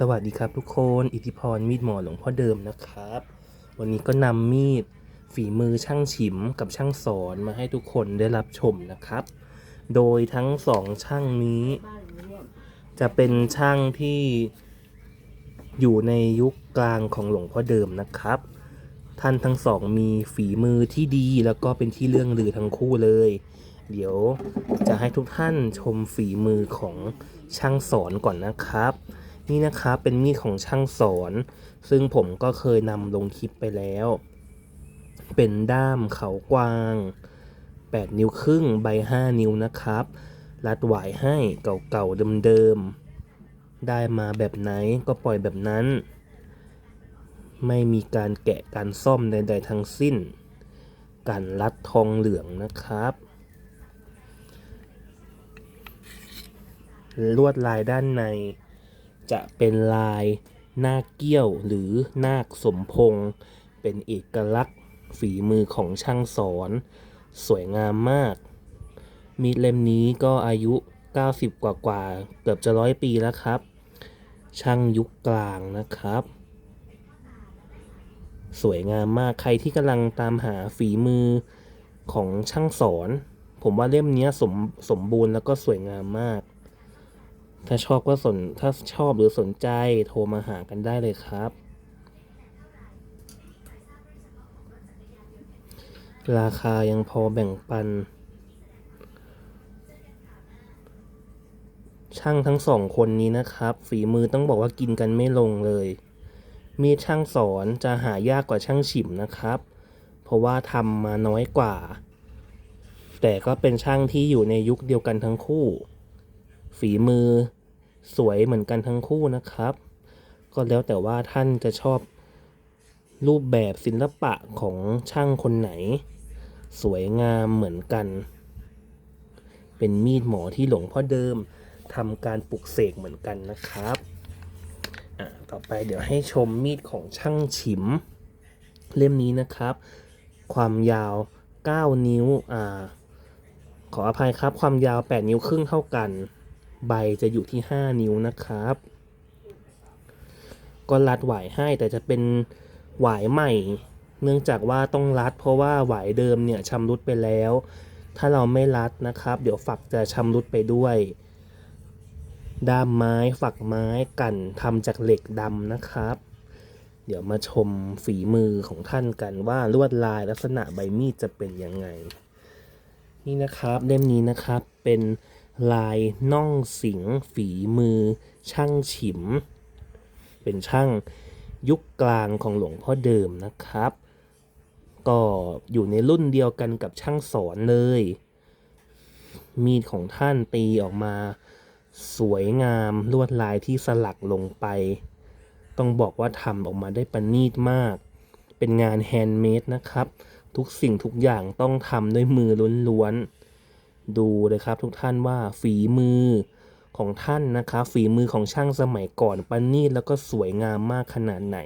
สวัสดีครับทุกคน อิทธิพรมีดหมอหลวงพ่อเดิมนะครับ วันนี้ก็นำมีดฝีมือช่างฉิมกับช่างสอนมาให้ทุกคนได้รับชมนะครับ โดยทั้งสองช่างนี้ จะเป็นช่างที่อยู่ในยุคกลางของหลวงพ่อเดิมนะครับ ท่านทั้งสองมีฝีมือที่ดีแล้วก็เป็นที่เรื่องลือทั้งคู่เลย เดี๋ยวจะให้ทุกท่านชมฝีมือของช่างสอนก่อนนะครับ นี่นะครับเป็นมีดของช่างสอน ซึ่งผมก็เคยนำลงคลิปไปแล้ว เป็นด้ามเขากวาง 8 นิ้วครึ่งใบ 5 นิ้วนะครับ รัดหวายให้เก่าๆเดิมๆ ได้มาแบบไหนก็ปล่อยแบบนั้น ไม่มีการแกะการซ่อมใดๆทั้งสิ้น การรัดทองเหลืองนะครับลวดลายด้านใน จะเป็นลายนาคเกี้ยวหรือนาคสมพงษ์เป็นเอกลักษณ์ฝีมือของช่างสอน สวยงามมาก มีดเล่มนี้ก็อายุ 90 กว่ากว่าเกือบจะร้อยปีแล้วครับ ช่างยุคกลางนะครับ สวยงามมากใครที่กำลังตามหาฝีมือของช่างสอน ผมว่าเล่มนี้สมสมบูรณ์แล้วก็สวยงามมาก ถ้าชอบก็สนถ้าชอบหรือสนใจโทรมาหากันได้เลยครับ ราคายังพอแบ่งปัน ช่างทั้งสองคนนี้นะครับ ฝีมือต้องบอกว่ากินกันไม่ลงเลย มีช่างสอนจะหายากกว่าช่างฉิมนะครับ เพราะว่าทำมาน้อยกว่า แต่ก็เป็นช่างที่อยู่ในยุคเดียวกันทั้งคู่ฝีมือ สวยเหมือนกันทั้งคู่นะครับ ก็แล้วแต่ว่าท่านจะชอบรูปแบบศิลปะของช่างคนไหน สวยงามเหมือนกัน เป็นมีดหมอที่หลวงพ่อเดิมทำการปลุกเสกเหมือนกันนะครับอะต่อไปเดี๋ยวให้ชมมีดของช่างฉิม เล่มนี้นะครับ ความยาว 9 นิ้วอ่าขออภัยครับความยาว 8 นิ้วครึ่งเท่ากัน ใบจะอยู่ที่ 5 นิ้วนะครับ ก็รัดหวายให้แต่จะเป็นหวายใหม่ เนื่องจากว่าต้องรัด เพราะว่าหวายเดิมเนี่ยชำรุดไปแล้ว ถ้าเราไม่รัดนะครับ เดี๋ยวฝักจะชำรุดไปด้วย ด้ามไม้ฝักไม้กันทำจากเหล็กดำนะครับ เดี๋ยวมาชมฝีมือของท่านกันว่าลวดลายลักษณะใบมีดจะเป็นยังไง นี่นะครับเล่มนี้นะครับเป็น ลายน่องสิงฝีมือ ช่างฉิม เป็นช่างยุคกลางของหลวงพ่อเดิมนะครับ ก็อยู่ในรุ่นเดียวกันกับช่างสอนเลย มีดของท่านตีออกมา สวยงามลวดลายที่สลักลงไป ต้องบอกว่าทำออกมาได้ประณีตมาก เป็นงานแฮนด์เมดนะครับ ทุกสิ่งทุกอย่างต้องทำด้วยมือล้วนๆ ดูเลยครับทุกท่านว่าฝีมือของท่านนะครับฝีมือของช่างสมัยก่อนประณีตแล้วก็สวยงามมากขนาดไหน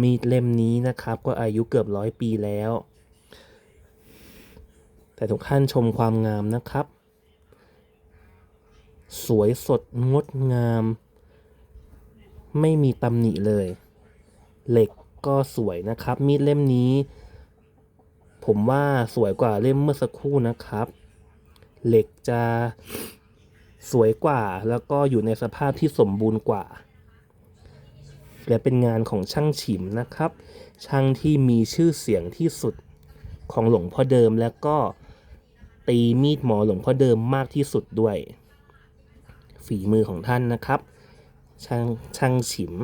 มีดเล่มนี้นะครับ ก็อายุเกือบร้อยปีแล้ว แต่ทุกท่านชมความงามนะครับ สวยสดงดงาม ไม่มีตำหนิเลย เหล็กก็สวยนะครับ มีดเล่มนี้ ผมว่าสวยกว่าเล่มเมื่อสักครู่นะครับ เหล็กจะสวยกว่า แล้วก็อยู่ในสภาพที่สมบูรณ์กว่า และเป็นงานของช่างฉิมนะครับ ช่างที่มีชื่อเสียงที่สุดของหลวงพ่อเดิมแล้วก็ตีมีดหมอหลวงพ่อเดิมมากที่สุดด้วย ฝีมือของท่านนะครับ ช่างช่างฉิม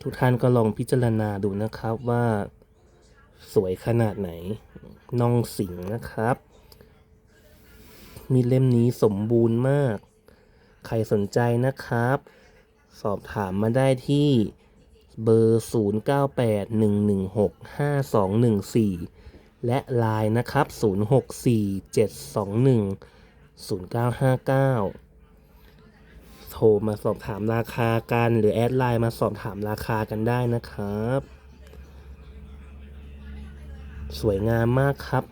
ทุกท่านก็ลองพิจารณาดูนะครับว่าสวยขนาดไหนน้องสิงนะครับ มีดเล่มนี้สมบูรณ์มาก ใครสนใจนะครับ สอบถามมาได้ที่เบอร์ 0981165214 และไลน์นะครับ 0647210959 โทรมาสอบถามราคากัน หรือแอดไลน์มาสอบถามราคากันได้นะครับ สวยงามมากครับ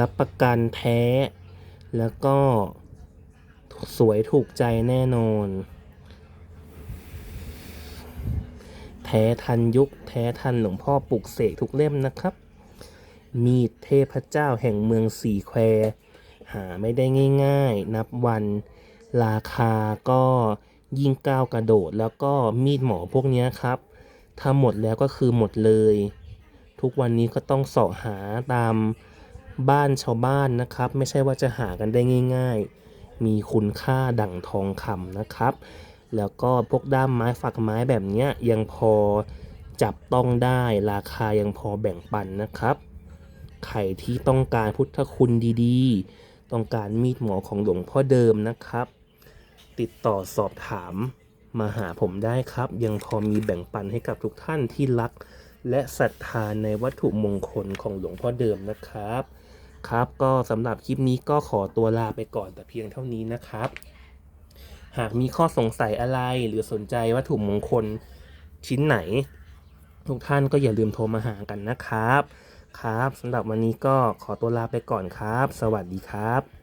รับประกันแท้ แล้วก็สวยถูกใจแน่นอน แท้ทันยุค แท้ทันหลวงพ่อปลุกเสกทุกเล่มนะครับ มีดเทพเจ้าแห่งเมืองสีแควหาไม่ได้ง่ายๆ นับวันราคาก็ยิ่งก้าวกระโดดแล้วก็มีดหมอพวกนี้ครับถ้าหมดแล้วก็คือหมดเลย ทุกวันนี้ก็ต้องเสาะหาตาม บ้านชาวบ้านนะครับ ไม่ใช่ว่าจะหากันได้ง่าย ๆ มีคุณค่าดั่งทองคำนะครับ แล้วก็พวกด้ามไม้ฝักไม้แบบนี้ยยังพอจับต้องได้ราคายังพอแบ่งปันนะครับ ใครที่ต้องการพุทธคุณดีๆ ต้องการมีดหมอของหลวงพ่อเดิมนะครับ ติดต่อสอบถามมาหาผมได้ครับ ยังพอมีแบ่งปันให้กับทุกท่านที่รัก และศรัทธาในวัตถุมงคลของหลวงพ่อเดิมนะครับ ครับก็สำหรับคลิปนี้ก็ขอตัวลาไปก่อนแต่เพียงเท่านี้นะครับ หากมีข้อสงสัยอะไรหรือสนใจวัตถุมงคลชิ้นไหน ทุกท่านก็อย่าลืมโทรมาหากันนะครับ ครับสำหรับวันนี้ก็ขอตัวลาไปก่อนครับ สวัสดีครับ